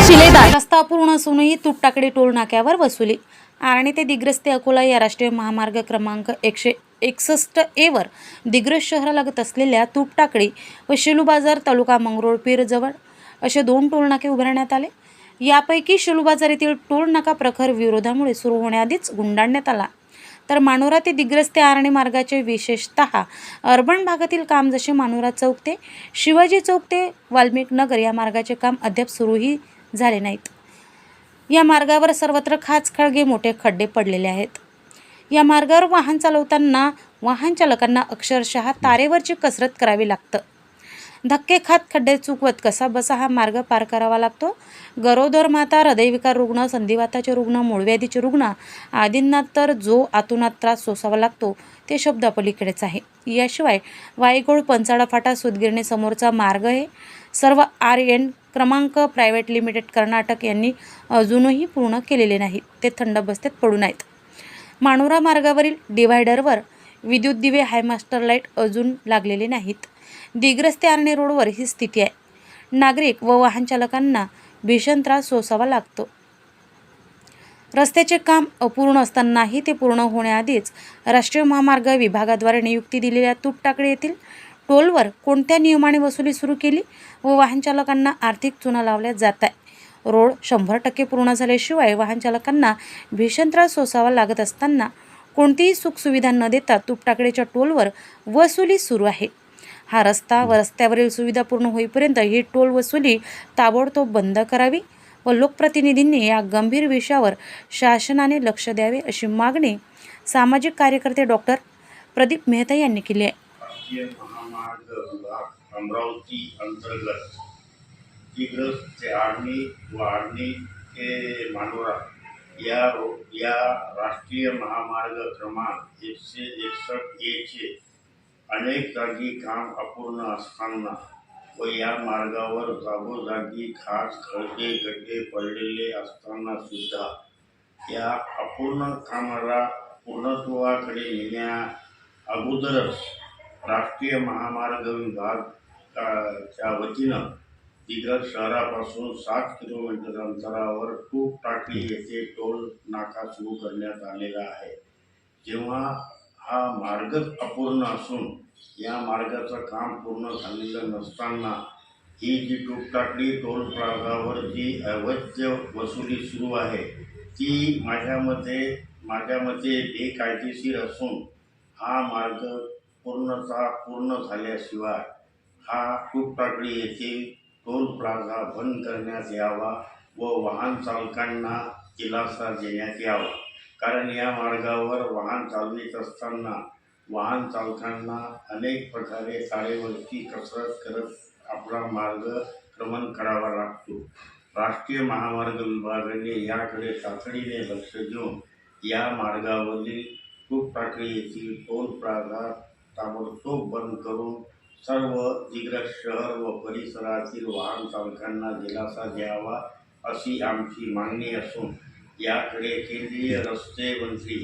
रस्ता अपूर्ण असूनही तुटटाकडी टोल नाक्यावर वसुली. आरणे ते दिग्रस ते अकोला या राष्ट्रीय महामार्ग क्रमांक एकशे एकसष्ट एवर दिग्रस शहरालगत असलेल्या तुटटाकडी व शेलू बाजार तालुका मंगरुळपीरजवळ असे दोन टोलनाके उभारण्यात आले. यापैकी शेलू बाजार येथील टोलनाका प्रखर विरोधामुळे सुरू होण्याआधीच गुंडाळण्यात आला. तर मानोरा ते दिग्रस ते मार्गाचे विशेषतः अर्बन भागातील काम जसे मानोरा चौक ते शिवाजी चौक ते वाल्मिक नगर या मार्गाचे काम अद्याप सुरूही झाले नाहीत. या मार्गावर सर्वत्र खाच खळगे मोठे खड्डे पडलेले आहेत. या मार्गावर वाहन चालवताना वाहन चालकांना अक्षरशः तारेवरची कसरत करावी लागतं. धक्के खात खड्डे चुकवत कसा बसा हा मार्ग पार करावा लागतो? गरोदर माता हृदयविकार रुग्ण संधिवाताचे रुग्ण मूळव्याधीचे रुग्ण आदींना तर जो आतुनात त्रास सोसावा लागतो ते शब्द पलीकडेच आहे. याशिवाय वाईगोळ पंचाळा फाटा सुदगिरणी समोरचा मार्ग हे सर्व आर एन क्रमांक प्रायव्हेट लिमिटेड कर्नाटक यांनी अजूनही पूर्ण केलेले नाही ते थंड बस्तेत पडून आहेत मानोरा मार्गावरील डिव्हायडरवर विद्युत दिवे हायमास्टर लाइट अजून लागलेले नाहीत. दिग्रस्ते आर्णे रोडवर ही स्थिती आहे. नागरिक व वाहन चालकांना भीषण त्रास सोसावा लागतो. रस्त्याचे काम अपूर्ण असतानाही ते पूर्ण होण्याआधीच राष्ट्रीय महामार्ग विभागाद्वारे नियुक्ती दिलेल्या तुटटाकडे येथील टोलवर कोणत्या नियमाने वसुली सुरू केली व वाहन चालकांना आर्थिक चुना लावल्या जात आहे? रोड शंभर टक्के पूर्ण झाल्याशिवाय वाहन चालकांना भीषण त्रास सोसावा लागत असताना कोणतीही सुखसुविधा न देता तुपटाकडेच्या टोलवर वसुली सुरू आहे. हा रस्ता व रस्त्यावरील सुविधा पूर्ण होईपर्यंत ही टोल वसुली ताबडतोब बंद करावी व लोकप्रतिनिधींनी या गंभीर विषयावर शासनाने लक्ष द्यावे अशी मागणी सामाजिक कार्यकर्ते डॉक्टर प्रदीप मेहता यांनी केली आहे. अमरावती अंतर्गत दिग्रस ते आर्णी व आर्णी ते मानोरा या या राष्ट्रीय महामार्ग क्रमांक एकशे एकसष्ट एचे अनेक जागी काम अपूर्ण असताना व या मार्गावर जागोजागी खास खळगे गड्डे पडलेले असताना सुद्धा या अपूर्ण कामाला पूर्णत्वाकडे नेण्या अगोदरच राष्ट्रीय महामार्ग विभाग च्या वतीनं दिग्रज शहरापासून सात किलोमीटर अंतरावर टूक टाकी येथे टोल नाका सुरू करण्यात आलेला आहे. जेव्हा हा मार्गच अपूर्ण असून या मार्गाचं काम पूर्ण झालेलं नसताना ही जी टूपटाकडी टोल प्लाझावर जी अवैध वसुली सुरू आहे ती माझ्या मते माझ्या मते बेकायदेशीर असून हा मार्ग पूर्णतः पूर्ण झाल्याशिवाय हा टूपटाकडी येथील टोल प्लाझा बंद करण्यात यावा व वाहन चालकांना दिलासा देण्यात यावा. कारण या मार्गावर वाहन चालवित असताना वाहन चालकांना अनेक प्रकारे तारेवरची कसरत करत आपला मार्ग क्रमण करावा लागतो. राष्ट्रीय महामार्ग विभागाने याकडे तातडीने लक्ष देऊन या मार्गावरील खूप टाकळी येथील टोल प्लाझा ताबडतोब बंद करून सर्व दिग्रज शहर व परिसरातील वाहन चालकांना दिलासा द्यावा अशी आमची मागणी असून याकडे केंद्रीय रस्ते मंत्री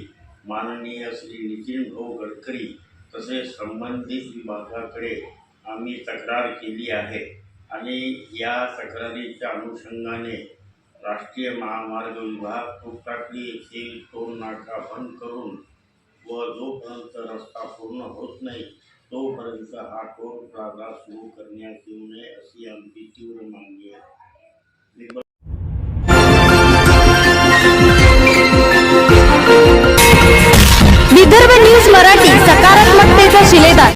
माननीय श्री नितीन भाऊ गडकरी तसेच संबंधित विभागाकडे आम्ही तक्रार केली आहे. आणि या तक्रारीच्या अनुषंगाने राष्ट्रीय महामार्ग विभाग तुटटाकली येथील टोल नाका बंद करून व जोपर्यंत रस्ता पूर्ण होत नाही तोपर्यंत हा टोल प्लाझा सुरू करण्यात येऊ नये अशी आमची तीव्र मागणी आहे.